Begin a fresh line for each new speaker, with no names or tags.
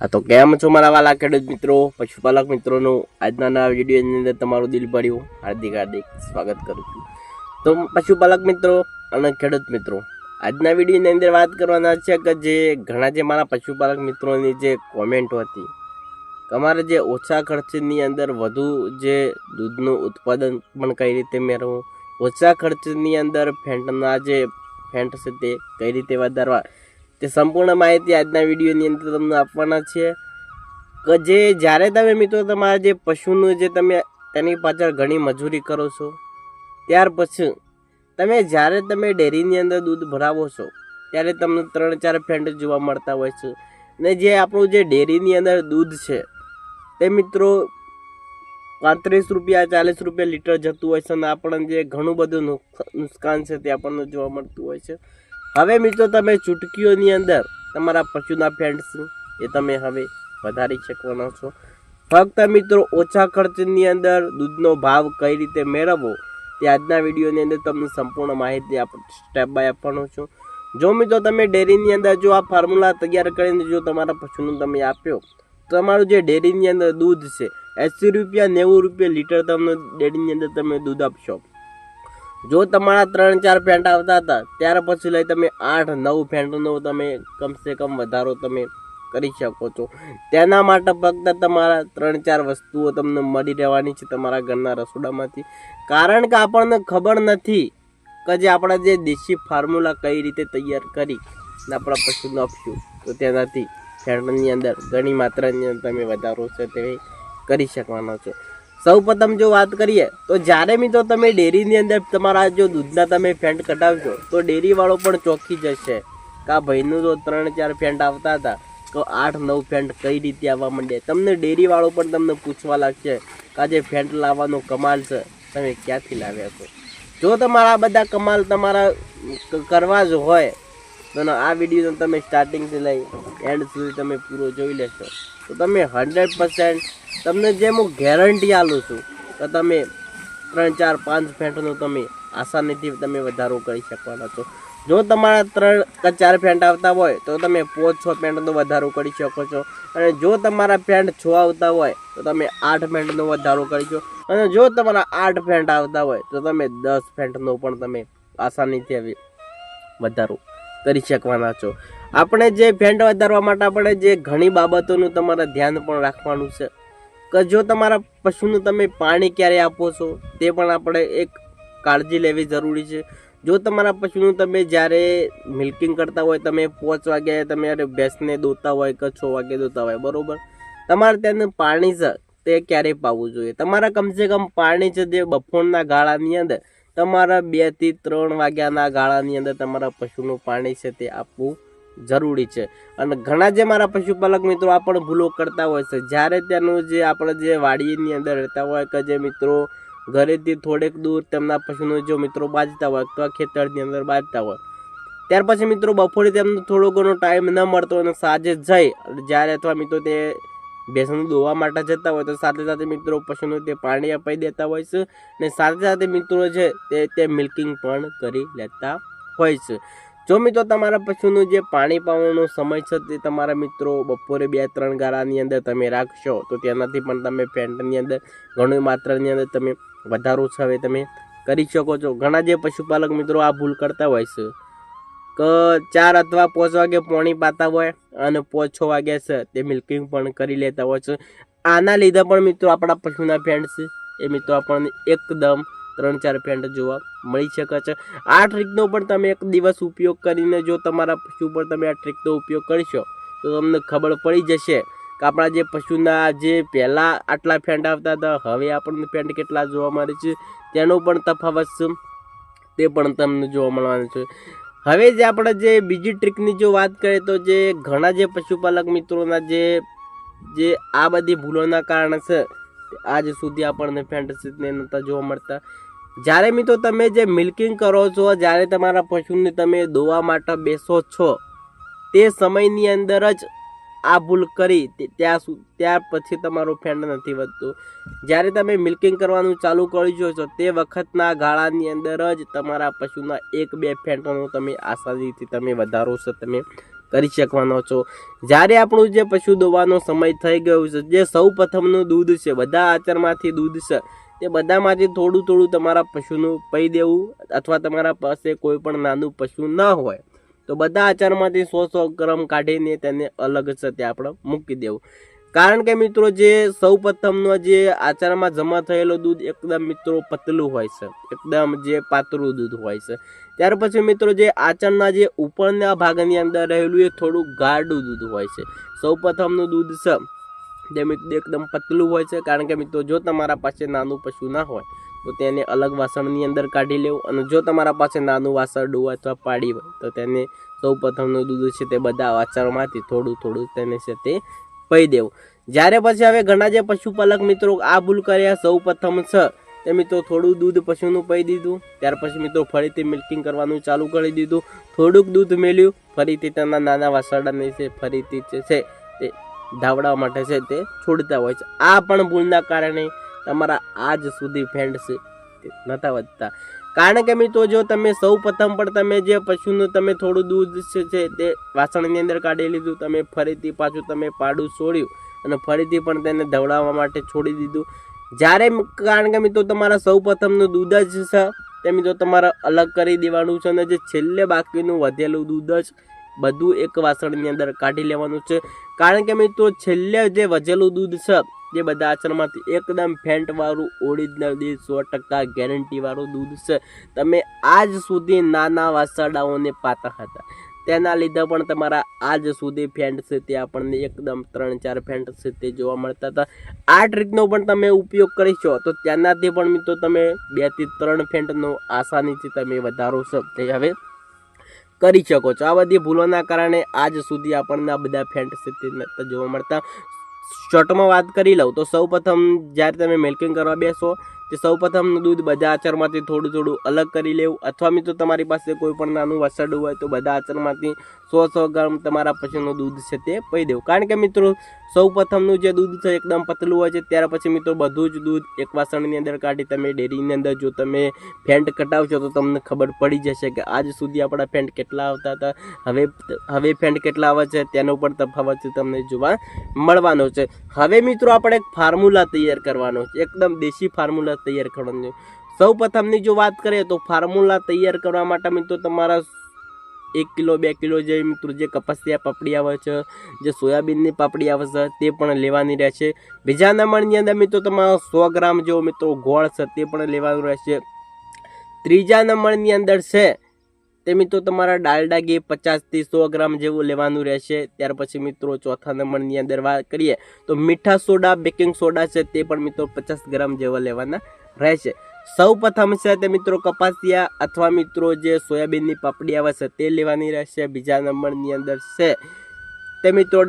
હા તો કેમ છો મારા વાલા ખેડૂત મિત્રો? પશુપાલક મિત્રોનું આજના નવા વિડીયોની અંદર તમારું દિલ ભર્યું. હાર્દિક હાર્દિક સ્વાગત કરું છું. તો પશુપાલક મિત્રો અને ખેડૂત મિત્રો, આજના વિડીયોની અંદર વાત કરવાના છે કે જે ઘણા જે મારા પશુપાલક મિત્રોની જે કોમેન્ટ હતી તમારે જે ઓછા ખર્ચની અંદર વધુ જે દૂધનું ઉત્પાદન પણ કઈ રીતે મેળવવું, ઓછા ખર્ચની અંદર ફેન્ટના જે ફેન્ટ છે તે કઈ રીતે વધારવા તે સંપૂર્ણ માહિતી આજના વિડીયોની અંદર તમને આપવાના છે. કે જે જ્યારે તમે મિત્રો તમારા જે પશુનું જે તમે તેની પાછળ ઘણી મજૂરી કરો છો, ત્યાર પછી તમે જ્યારે તમે ડેરીની અંદર દૂધ ભરાવો છો, ત્યારે તમને ત્રણ ચાર ફ્રેન્ડ જોવા મળતા હોય છે. ને જે આપણું જે ડેરીની અંદર દૂધ છે, તે મિત્રો પાંત્રીસ રૂપિયા, ચાલીસ રૂપિયા લીટર જતું હોય છે અને આપણને જે ઘણું બધું નુક- નુકસાન છે તે આપણને જોવા મળતું હોય છે. હવે મિત્રો તમે ચૂટકીઓની અંદર તમારા પશુના ફેન્ડ્સ એ તમે હવે વધારી શકવાના છો. ફક્ત મિત્રો ઓછા ખર્ચની અંદર દૂધનો ભાવ કઈ રીતે મેળવવો, તે આજના વિડીયોની અંદર તમને સંપૂર્ણ માહિતી સ્ટેપ બાય આપવાનો છું. જો મિત્રો તમે ડેરીની અંદર જો આ ફોર્મ્યુલા તૈયાર કરીને જો તમારા પશુનું તમે આપ્યો તમારું જે ડેરીની અંદર દૂધ છે, એંસી રૂપિયા નેવું રૂપિયા લીટર તમને ડેરીની અંદર તમે દૂધ આપશો. જો તમારા ત્રણ ચાર ફેન્ટ આવતા હતા, ત્યાર પછી લઈ તમે આઠ, નવ ફેન્ટનો તમે કમસે કમ વધારો તમે કરી શકો છો. તેના માટે ફક્ત તમારા ત્રણ ચાર વસ્તુઓ તમને મળી રહેવાની છે તમારા ઘરના રસોડામાંથી. કારણ કે આપણને ખબર નથી કે જે આપણા જે દેશી ફોર્મ્યુલા કઈ રીતે તૈયાર કરી આપણા પશુને આપશું તો તેનાથી ફેન્ટની અંદર ઘણી માત્રાની અંદર તમે વધારો છે તે કરી શકવાનો છો. સૌ પ્રથમ જો વાત કરીએ, તો જ્યારે મિત્રો તમે ડેરીની અંદર તમારા જો દૂધના તમે ફેન્ટ કઢાવશો, તો ડેરીવાળો પણ ચોખ્ખી જશે. કે આ ભાઈનું તો ત્રણ ચાર ફેન્ટ આવતા હતા, તો આઠ નવ ફેન્ટ કઈ રીતે આવવા માંડે? તમને ડેરીવાળો પણ તમને પૂછવા લાગશે કે આજે ફેન્ટ લાવવાનો કમાલ છે, તમે ક્યાંથી લાવ્યા છો? જો તમારા બધા કમાલ તમારા કરવા જ હોય તો આ વીડિયો તમે સ્ટાર્ટિંગથી લઈ એન્ડ સુધી તમે પૂરો જોઈ લેશો. તો તમે હંડ્રેડ પર્સન્ટ તમને જે હું ગેરંટી આપું છું તો તમે ત્રણ, ચાર, પાંચ ફેન્ટનો તમે આસાનીથી તમે વધારો કરી શકવાના છો. જો તમારા ત્રણ કે ચાર ફેન્ટ આવતા હોય તો તમે પાંચ, છ ફેન્ટનો વધારો કરી શકો છો. અને જો તમારા ફેન્ટ છ આવતા હોય તો તમે આઠ ફેન્ટનો વધારો કરી શકો. અને જો તમારા આઠ ફેન્ટ આવતા હોય તો તમે દસ ફેન્ટનો પણ તમે આસાનીથી વધારો કરી શકવાના છો. આપણે જે ફેન્ટ વધારવા માટે આપણે જે ઘણી બાબતોનું તમારે ધ્યાન પણ રાખવાનું છે. કે જો તમારા પશુનું તમે પાણી ક્યારે આપો છો, તે પણ આપણે એક કાળજી લેવી જરૂરી છે. જો તમારા પશુનું તમે જ્યારે મિલ્કિંગ કરતા હોય, તમે પાંચ વાગે તમે ભેંસને દોતા હોય કે છ વાગે દોતા હોય, બરાબર? તમારે ત્યાંનું પાણી છે તે ક્યારે પાવું જોઈએ. તમારા કમસે કમ પાણી છે જે બપોરના ગાળાની અંદર તમારા બેથી ત્રણ વાગ્યાના ગાળાની અંદર તમારા પશુનું પાણી છે તે આપવું જરૂરી છે. અને ઘણા જે મારા પશુપાલક મિત્રો આ પણ ભૂલો કરતા હોય છે. જ્યારે ત્યાંનું જે આપણે જે વાડીની અંદર રહેતા હોય કે જે મિત્રો ઘરેથી થોડેક દૂર તેમના પશુનું જો મિત્રો બાજતા હોય અથવા ખેતરની અંદર બાજતા હોય, ત્યાર પછી મિત્રો બપોરે તેમનો થોડો ઘણો ટાઈમ ન મળતો અને સાંજે જઈ, જ્યારે અથવા મિત્રો તે ભેંસનું દોવા માટે જતા હોય તો સાથે સાથે મિત્રો પશુનું તે પાણી અપાઈ દેતા હોય છે અને સાથે સાથે મિત્રો છે તે તે મિલ્કિંગ પણ કરી લેતા હોય છે. જો મિત્રો તમારા પશુનું જે પાણી પાવાનો સમય છે તે તમારા મિત્રો બપોરે બે ત્રણ ગાળાની અંદર તમે રાખશો તો તેનાથી પણ તમે ફેન્ટની અંદર ઘણી માત્રાની અંદર તમે વધારો છે હવે તમે કરી શકો છો. ઘણા જે પશુપાલક મિત્રો આ ભૂલ કરતા હોય છે કે ચાર અથવા પાંચ વાગે પોણી પાતા હોય અને પાંચ છ વાગે છે, તે મિલ્કિંગ પણ કરી લેતા હોય છે. આના લીધે પણ મિત્રો આપણા પશુના ફેન્ટ છે, એ મિત્રો આપણને એકદમ ત્રણ ચાર ફેન્ડ જોવા મળી શકે છે. આ ટ્રીકનો પણ તમે એક દિવસ ઉપયોગ કરીને જો તમારા પશુ પર તમે આ ટ્રીકનો ઉપયોગ કરશો, તો તમને ખબર પડી જશે કે આપણા જે પશુના જે પહેલાં આટલા ફેન્ટ આવતા હતા, હવે આપણને ફેન્ટ કેટલા જોવા મળે છે, તેનો પણ તફાવત છે, તે પણ તમને જોવા મળવાનું છે. હવે જે આપણે જે બીજી ટ્રીકની જો વાત કરીએ તો જે ઘણા જે પશુપાલક મિત્રોના જે જે આ બધી ભૂલોના કારણે છે, આજ સુધી આપણને ફેન્ટસીને નહોતા જોવા મળતા. જ્યારે મિત્રો તમે જે મિલ્કિંગ કરો છો, જ્યારે તમારા પશુને તમે દોવા માટે બેસો છો, તે સમયની અંદર જ આ ભૂલ કરી ત્યાં ત્યાર પછી તમારો ફેન્ડ નથી વધતું. જ્યારે તમે મિલ્કિંગ કરવાનું ચાલુ કરી છો, તે વખતના ગાળાની અંદર જ તમારા પશુના એક બે ફેન્ટનો તમે આસાનીથી તમે વધારો છો તમે કરી શકવાનો છો. જ્યારે આપણું જે પશુ દોવાનો સમય થઈ ગયો છે, જે સૌ પ્રથમનું દૂધ છે, બધા આચરમાંથી દૂધ છે, તે બધામાંથી થોડું થોડું તમારા પશુનું પી દેવું, અથવા તમારા પાસે કોઈ પણ નાનું પશુ ન હોય. તો બધા આચારમાંથી સો સો ગ્રામ કાઢીને તેને અલગ સાથે આપણે મૂકી દેવું. કારણ કે મિત્રો જે સૌ પ્રથમનો જે આચારમાં જમા થયેલો દૂધ એકદમ મિત્રો પતલું હોય છે. એકદમ જે પાતળું દૂધ હોય છે. ત્યાર પછી મિત્રો જે આચરના જે ઉપરના ભાગની અંદર રહેલું એ થોડું ગાઢું દૂધ હોય છે. સૌ પ્રથમનું દૂધ છે. જે એકદમ પતલું હોય છે. કારણ કે મિત્રો જો તમારા પાસે નાનું પશુ ના હોય તો તેને અલગ વાસણની અંદર કાઢી લેવું અને જો તમારા પાસે નાનું વાસરડું અથવા પાડી હોય, તો તેને સૌ પ્રથમનું દૂધ છે તે બધા વાસણમાંથી થોડું થોડું તેને છે તે પહી દેવું. જ્યારે પછી હવે ઘણા જે પશુપાલક મિત્રો આ ભૂલ કર્યા, સૌ પ્રથમ છે, તે મિત્રો થોડું દૂધ પશુનું પહી દીધું. ત્યાર પછી મિત્રો ફરીથી મિલ્કિંગ કરવાનું ચાલુ કરી દીધું. થોડુંક દૂધ મેળ્યું ફરીથી તેના નાના વાસરડાને છે ફરીથી છે તે ધાવડા માટે છે તે છોડતા હોય છે. આ પણ ભૂલના કારણે તમારા આજ સુધી તે નતા વધતા. કારણ કે મિત્રો, જો તમે સૌ પ્રથમ પણ તમે જે પશુનું તમે થોડું દૂધ છે તે વાસણની અંદર કાઢી લીધું, તમે ફરીથી પાછું તમે પાડું છોડ્યું અને ફરીથી પણ તેને ધવડાવવા માટે છોડી દીધું. જ્યારે કારણ કે મિત્રો, તમારા સૌ પ્રથમનું દૂધ જ છે તે મિત્રો તમારે અલગ કરી દેવાનું છે અને જે છેલ્લે બાકીનું વધેલું દૂધ જ બધું એક વાસણની અંદર કાઢી લેવાનું છે. કારણ કે મિત્રો, છેલ્લે જે વધેલું દૂધ છે જે બધા આચરણમાંથી એકદમ ફેન્ટવાળું ઓરિજિનલ દૂધ સો ટકા ગેરંટીવાળું દૂધ છે. તમે આજ સુધી નાના વાસરડાઓને પાતા હતા. તેના લીધે પણ તમારા આજ સુધી ફેન્ટ છે તે આપણને એકદમ ત્રણ ચાર ફેન્ટ છે તે જોવા મળતા હતા. આ ટ્રીકનો પણ તમે ઉપયોગ કરીશો તો તેનાથી પણ મિત્રો તમે બેથી ત્રણ ફેન્ટનો આસાનીથી તમે વધારો છો તે હવે કરી શકો છો. આ બધી ભૂલોના કારણે આજ સુધી આપણને આ બધા ફેન્ટ છે તે જોવા મળતા. શોર્ટમાં વાત કરી લઉં તો સૌ પ્રથમ જ્યારે તમે મિલ્કિંગ કરવા બેસો તે સૌ પ્રથમનું દૂધ બધા આચરમાંથી થોડું થોડું અલગ કરી લેવું. અથવા મિત્રો, તમારી પાસે કોઈ પણ નાનું વસડું હોય તો બધા આચરમાંથી સો સો ગ્રામ તમારા પછીનું દૂધ છે તે પી દેવું. કારણ કે મિત્રો, સૌપ્રથમનું જે દૂધ છે એકદમ પતલું હોય છે, ત્યાર પછી મિત્રો બધું જ દૂધ એક વાસણની અંદર કાઢી તમે ડેરીની અંદર જો તમે ફેન્ટ કટાવશો તો તમને ખબર પડી જશે કે આજ સુધી આપણા ફેન્ટ કેટલા આવતા હતા. હવે હવે ફેન્ટ કેટલા આવે છે, તેનો પણ તફાવત તમને જોવા મળવાનો છે. હવે મિત્રો, આપણે એક ફાર્મ્યુલા તૈયાર કરવાનો છે. એકદમ દેશી ફાર્મ્યુલા તૈયાર કરવાનો છે. સૌ પ્રથમની જો વાત કરીએ તો ફોર્મ્યુલા તૈયાર કરવા માટે મિત્રો તમારા એક કિલો, બે કિલો જે મિત્રો જે કપાસિયા પાપડી આવે છે, જે સોયાબીનની પાપડી આવે છે, તે પણ લેવાની રહેશે. બીજા નંબરની અંદર મિત્રો તમારો સો ગ્રામ જેવો મિત્રો ગોળ છે, તે પણ લેવાનું રહેશે. ત્રીજા નંબરની અંદર છે તે મિત્રો તમારા ડાલડા ઘી પચાસથી સો ગ્રામ જેવું લેવાનું રહેશે. ત્યાર પછી મિત્રો ચોથા નંબરની અંદર વાત કરીએ તો મીઠા સોડા, બેકિંગ સોડા છે તે પણ મિત્રો પચાસ ગ્રામ જેવા લેવાના રહેશે. સૌ પ્રથમ છે તે મિત્રો કપાસિયા અથવા મિત્રો જે સોયાબીનની પાપડી આવે છે તે લેવાની રહેશે. બીજા નંબરની અંદર છે તે મિત્રો